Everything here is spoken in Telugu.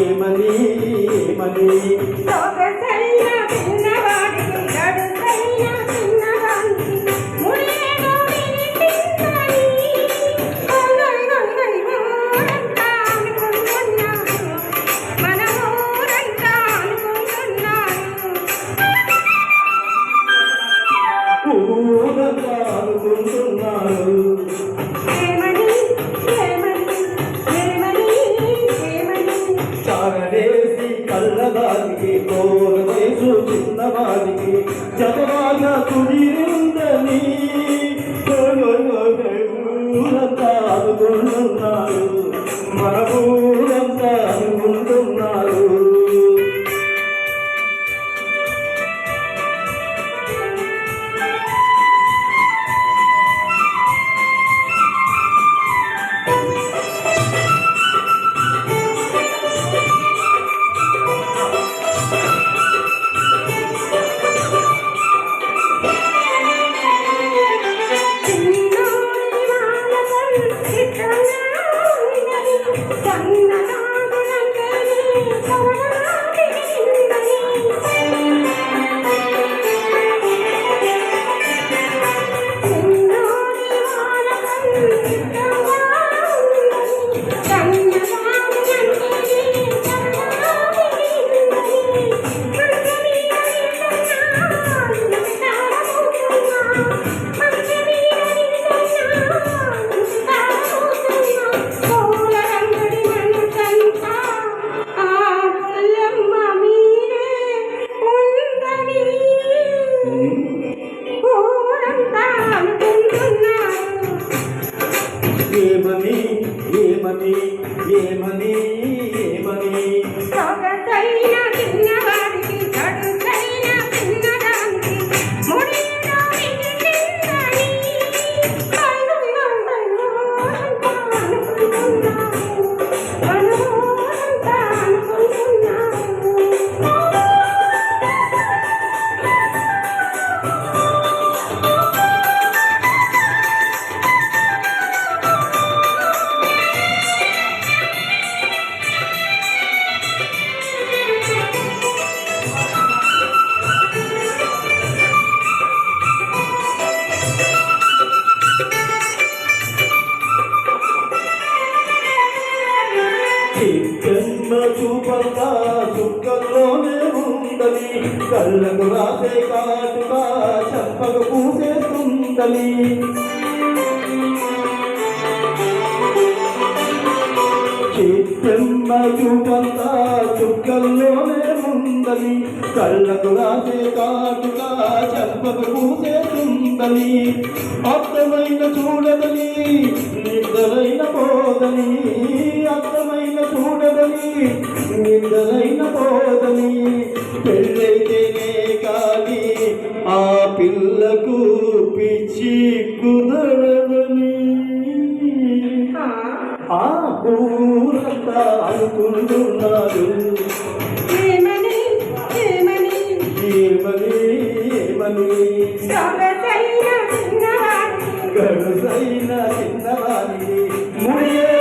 ఏమని ఏమని? చారడేసి కళ్ళదానికి కోర వయసు చిన్నవాడికి జపవాగా కుదిరిందని கை చుక్కల్లోనే ఉందని కళ్ళకు రాసే కాటుగా చెప్పక పూసేస్తుందని. చిత్తమ్మ చూపల్లా ఉందని కళ్ళకు రాసే కాటుగా చెప్పక పూసేస్తుందని అర్థమైన చూడదని నిద్రైన పోదని అర్థమైన చూడదని నిద్రైన పోదని పెళ్ళైతేనే కానీ ఆ పిల్లకు పిచ్చి కుదరదని ఆ. ఊరంతా అనుకుంటున్నారు சின்ன வாரியே முடியே